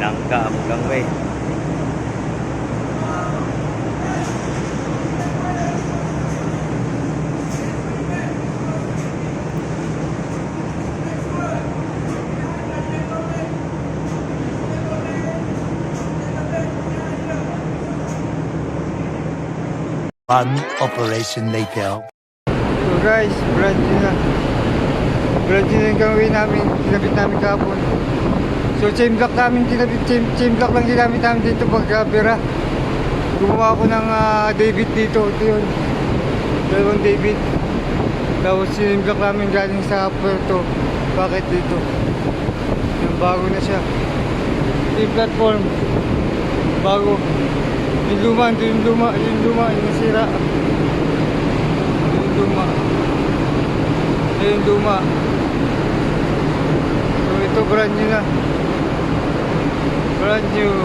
Binangga ang gangway. One operation later. So guys, brand na. Brand na yung gawin namin. Kinabit namin kahapon. So chain block namin, kinabit, chain, chain block lang ginamit namin dito pag bira. Gumawa ako ng ah, David dito. Ito yun. Dalawang David. Tapos chain block namin galing sa Puerto. Bakit dito? Yung bago na siya. Yung platform. Bago. Yung luma, yung luma, yung luma, yung nasira. Yung luma. Yung luma. So ito brand new na. Brand new.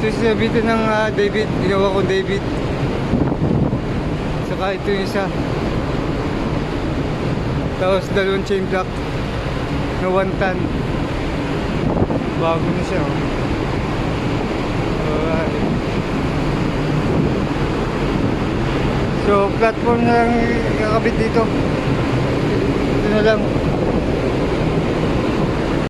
Ito sinabitan ng ah, David. Ginawa ko David. Saka ito yung isa. Tapos dalawang chain block na 1 ton. Bago na siya. Oh. So, platform na kakabit dito. Ito na lang.